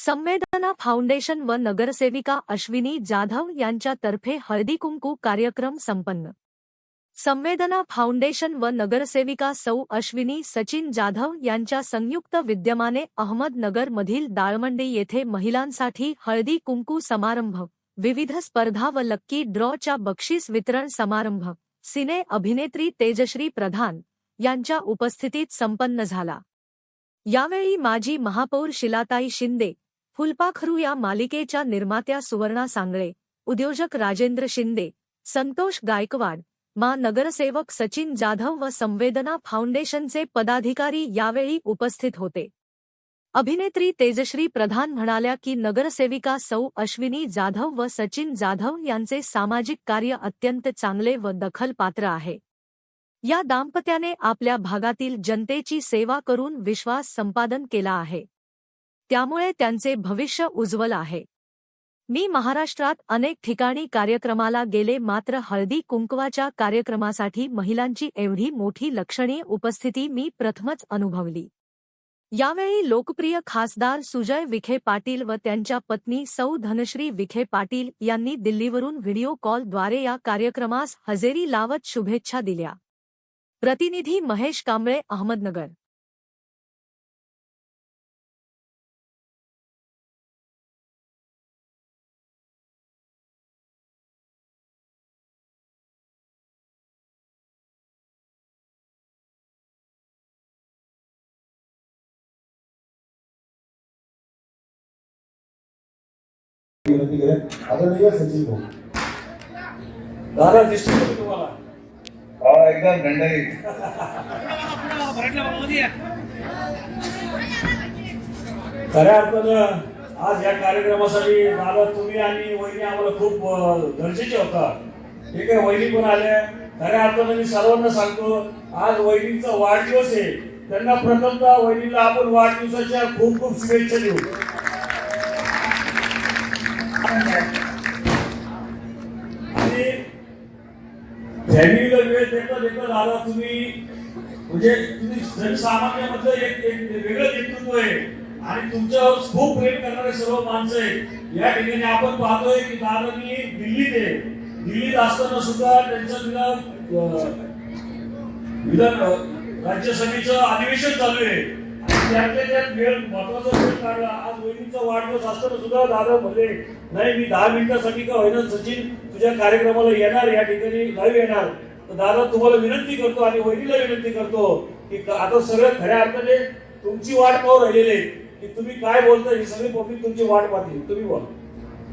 संवेदना फाउंडेशन व नगरसेविका अश्विनी जाधव यांच्यातर्फे हळदी कुंकू कार्यक्रम संपन्न. संवेदना फाउंडेशन व नगरसेविका सौ अश्विनी सचिन जाधव यांच्या संयुक्त विद्यमाने अहमदनगरमधील दाळमंडी येथे महिलांसाठी हळदी कुंकू समारंभ, विविध स्पर्धा व लक्की ड्रॉच्या बक्षीस वितरण समारंभ, सिने अभिनेत्री तेजश्री प्रधान यांच्या उपस्थितीत संपन्न झाला. यावेळी माजी महापौर शिलाताई शिंदे फुलपाखरू या मालिकेच्या निर्मात्या सुवर्णा सांगळे उद्योजक राजेंद्र शिंदे संतोष गायकवाड मा नगरसेवक सचिन जाधव व संवेदना फाउंडेशनचे पदाधिकारी यावेळी उपस्थित होते. अभिनेत्री तेजश्री प्रधान म्हणाल्या की नगरसेविका सौ अश्विनी जाधव व सचिन जाधव यांचे सामाजिक कार्य अत्यंत चांगले व दखलपात्र आहे. या दाम्पत्याने आपल्या भागातील जनतेची सेवा करून विश्वास संपादन केला आहे. त्यामुळे त्यांचे भविष्य उज्ज्वल आहे. मी महाराष्ट्रात अनेक ठिकाणी कार्यक्रमाला गेले मात्र हळदी कुंकवाच्या कार्यक्रमासाठी महिलांची एवढी मोठी लक्षणीय उपस्थिती मी प्रथमच अनुभवली. यावेळी लोकप्रिय खासदार सुजय विखे पाटील व त्यांच्या पत्नी सौ धनश्री विखे पाटील यांनी दिल्लीवरून व्हिडिओ कॉलद्वारे या कार्यक्रमास हजेरी लावत शुभेच्छा दिल्या. प्रतिनिधी महेश कांबळे अहमदनगर. विनंती करेन. आदरणीय सचिन भाऊ. दादा दिसतो तुम्हाला? हा एकदम दंडरी खऱ्या अर्थानं आज या कार्यक्रमासाठी दादा तुम्ही आणि वहिनी आम्हाला खूप गरजेचे होता. हे काय वहिनी पण आल्या. खऱ्या अर्थानं मी सर्वांना सांगतो आज वहिनींचा वाढदिवस आहे. त्यांना प्रथमतः वहिनीला आपण वाढदिवसाच्या खूप खूप शुभेच्छा देऊ. आणि फॅमिलीला वेळ देता देता दादा तुम्ही म्हणजे तुम्ही जनसामान्यामधलं एक एक वेगळं नेतृत्व आहे. आणि तुमच्यावर खूप प्रेम करणारे सर्व माणसं आहेत. या ठिकाणी आपण पाहतोय की दादानी दिल्लीत आहे. दिल्लीत असताना सुद्धा त्यांचं विधान विधान राज्यसभेचं अधिवेशन चालू आहे. त्यातल्या त्यात वेळ महत्त्वाचा वेळ काढला. आज वहिनीचा वाढदिवस असताना सुद्धा दादा म्हणले नाही मी दहा मिनिटासाठी का होईना सचिन तुझ्या कार्यक्रमाला येणार या ठिकाणी लाईव्ह येणार. तर दादा तुम्हाला विनंती करतो आणि वहिनीला विनंती करतो की आता सगळं खऱ्या अर्थाने तुमची वाट पाहू राहिलेले आहे की तुम्ही काय बोलता ही सगळी पब्लिक तुमची वाट पाहते. तुम्ही बोला.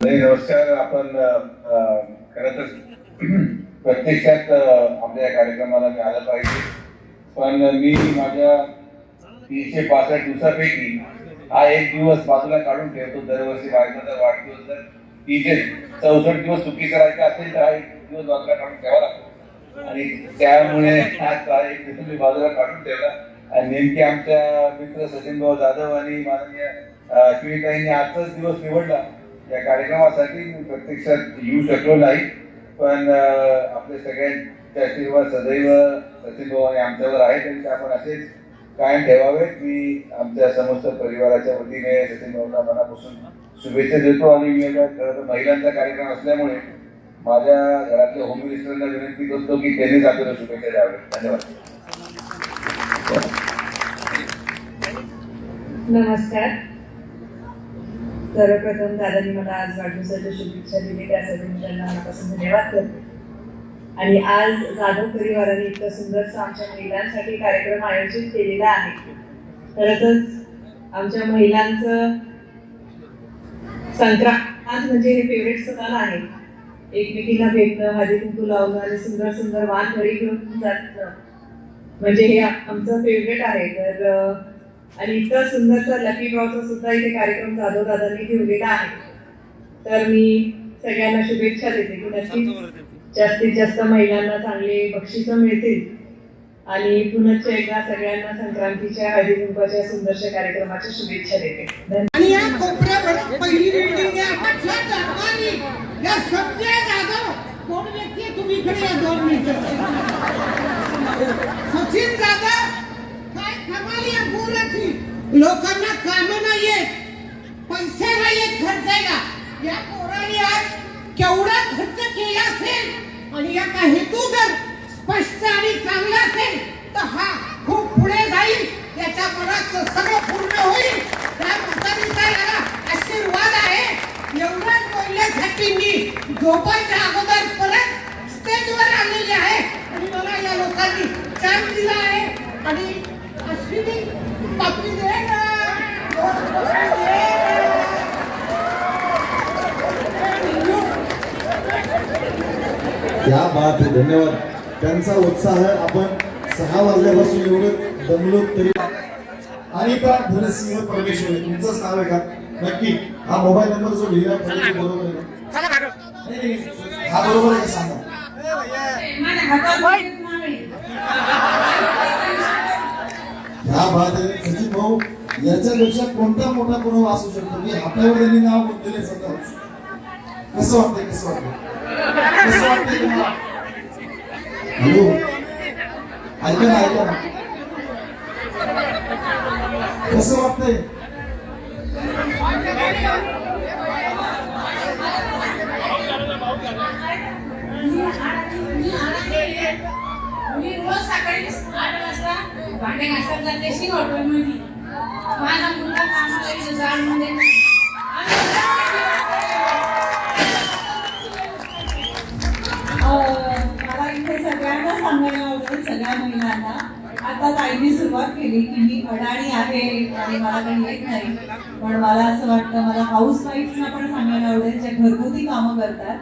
नाही नमस्कार. आपण खर तर प्रत्यक्षात आपल्या कार्यक्रमाला मी आलं पाहिजे. पण मी माझ्या तीनशे पासष्ट दिवसापैकी हा एक दिवस बाजूला काढून ठेवतो. दरवर्षी बायकोचा वाढदिवस जर तीनशे चौसष्ट दिवस चुकी करायचे असेल तर हा एक दिवस बाजूला काढून ठेवा लागतो. आणि त्यामुळे हा एक दिवस मी बाजूला काढून ठेवला. आणि नेमके आमच्या मित्र सचिन भाऊ जाधव आणि माननीय अश्विनीताईंनी आजचाच दिवस निवडला. या कार्यक्रमासाठी मी प्रत्यक्षात येऊ शकलो नाही. पण आपले सगळ्यांचे आशीर्वाद सदैव सचिन भाऊ आणि आमच्यावर आहेत आणि आपण असेच कायम ठेवावेत मी आमच्या समस्त परिवाराच्या वतीने सचिन भाऊंना मनापासून शुभेच्छा देतो आणि मी आता खरं तर महिलांचा कार्यक्रम असल्यामुळे माझ्या घरातल्या होम मिनिस्टरला विनंती करतो की त्यांनीच आपल्याला शुभेच्छा द्याव्यात. धन्यवाद. नमस्कार. सर्वप्रथम दादांनी मला आज वाढदिवसाच्या शुभेच्छा दिली त्यासाठी मी त्यांना मनापासून धन्यवाद करते. आणि आज जाधव परिवाराने इतकं सुंदरसा आमच्या महिलांसाठी कार्यक्रम आयोजित केलेला आहे. खरंच आमच्या महिलांचं संक्रांत म्हणजे हे फेवरेट सण आहे. एकमेकीला भेटणं हळदी कुंकू लावणं आणि सुंदर सुंदर वाण घरी घेऊन जाणं. म्हणजे हे आमचं फेवरेट आहे. तर आणि इतकं सुंदरसा लकी ड्रॉचा सुद्धा इथे कार्यक्रम जाधव दादांनी ठेवलेला आहे. तर मी सगळ्यांना शुभेच्छा देते. की नक्कीच जास्तीत जास्त महिलांना चांगली बक्षिसं मिळतील. आणि पुनश्च एकदा सगळ्यांना संक्रांतीच्या हळदी कुंकवाच्या सुंदरशा कार्यक्रमाच्या शुभेच्छा देते. आणि या कोपऱ्यावर पहिली बिल्डिंग आहे या जाधव कोण व्यक्ती तुम्ही इकडे या दोन मिनिटं? सचिन जाधव काय कमाल या लोकांना कामं नाहीयेत पैसे नाहीयेत खर्चायला. या पोराने आज केवढा खर्च केला असेल? आणि याचा हेतू जर स्पष्ट आणि चांगला असेल तर हा खूप पुढे जाईल. त्याच्या मनात सगळं पूर्ण होईल. त्या म्हातारीचा याला आशीर्वाद आहे एवढंच बोलण्यासाठी मी झोपायच्या अगोदर परत स्टेजवर आलेले आहे आणि मला या लोकांनी चान्स दिला आहे आणि अश्विनी पापी दे ना. पापी दे ना. क्या बात आहे धन्यवाद. त्यांचा उत्साह आपण सहा वाजल्यापासून एवढं दमलो तरी अनिता धनसिंह परमेश्वर तुमचंच नाव आहे का? नक्की. हा मोबाईल नंबर जो लिहिला बरोबर आहे. हा बरोबर आहे सांगा. ह्या. बात आहे सचिन भाऊ. याच्यापेक्षा कोणता मोठा पुरावा असू शकतो? की हातावर त्यांनी नाव बोललेले स्वतः कसं वाटतंय कसं वाटतंय कसं वाटतंय तुम्हाला हॅलो ऐका ना ऐका ना कसं वाटतंय मी रोज सकाळी आठ वाजता भांडे घासत जाते शी हॉटेलमध्ये माझा मुलगा कामाला येतो जाळमध्ये सांगायला आवडेल सगळ्या महिलांना आता ताईंनी सुरुवात केली की मी अडाणी आहे आणि मला काही येत नाही. पण मला असं वाटतं मला हाऊस वाईफना पण सांगायला आवडेल जे घरगुती कामं करतात.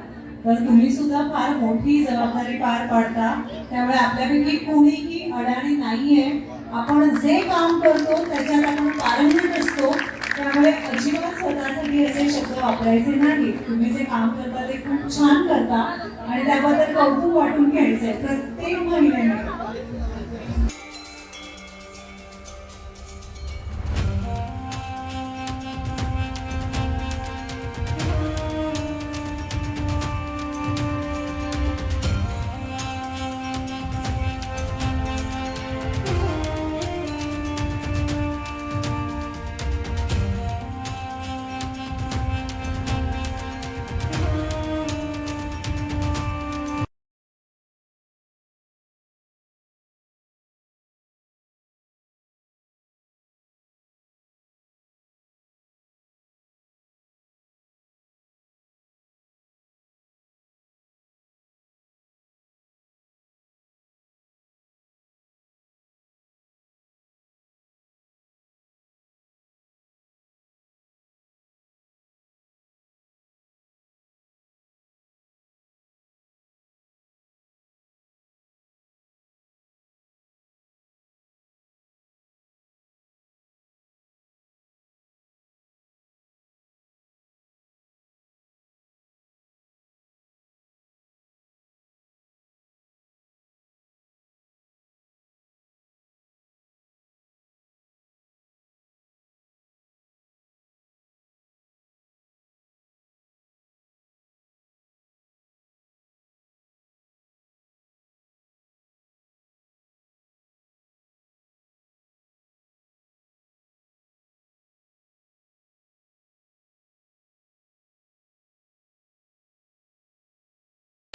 तर तुम्ही सुद्धा फार मोठी जबाबदारी पार पाडता. त्यामुळे आपल्यापैकी कोणीही अडाणी नाहीये. आपण जे काम करतो त्याच्यात आपण पारंगत असतो. त्यामुळे अजिबात स्वतःसाठी असे शब्द वापरायचे नाही तुम्ही जे काम करता ते खूप छान करता. आणि त्याबद्दल कौतुक वाटून घ्यायचंय प्रत्येक महिन्याने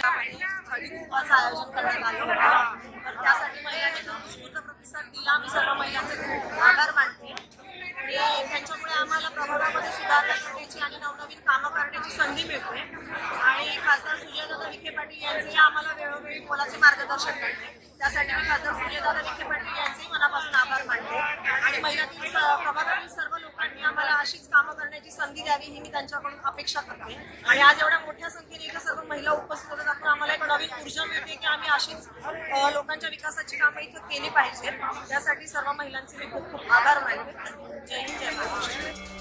हळदीकुंकवाचं आयोजन करण्यात आलं होतं. तर त्यासाठी महिलांनी खूप उत्स्फूर्त प्रतिसाद दिला. आम्ही सर्व महिलांचे खूप आभार मानते. आणि त्यांच्यामुळे आम्हाला प्रभागामध्ये सुधारणा करण्याची आणि नवनवीन कामं करण्याची संधी मिळते. आणि खासदार सुजयदादा विखे पाटील यांचेही आम्हाला वेळोवेळी मोलाचे मार्गदर्शन करते त्यासाठी मी खासदार सुजयदादा विखे पाटील यांचेही मनापासून आभार मानते. आणि महिलांतील प्रभागातील सर्व लोकांनी आम्हाला अशीच कामं करण्याची संधी द्यावी ही मी त्यांच्याकडून अपेक्षा करते. आणि आज एवढ्या मोठ्या संख्येने इथे सर्व महिला उपस्थित होतात आपण आम्हाला एक नवीन ऊर्जा मिळते की आम्ही अशीच लोकांच्या विकासाची कामं इथं केली पाहिजेत. त्यासाठी सर्व महिलांचे मी खूप खूप आभार मानते. जय हिंद जय महाराष्ट्र.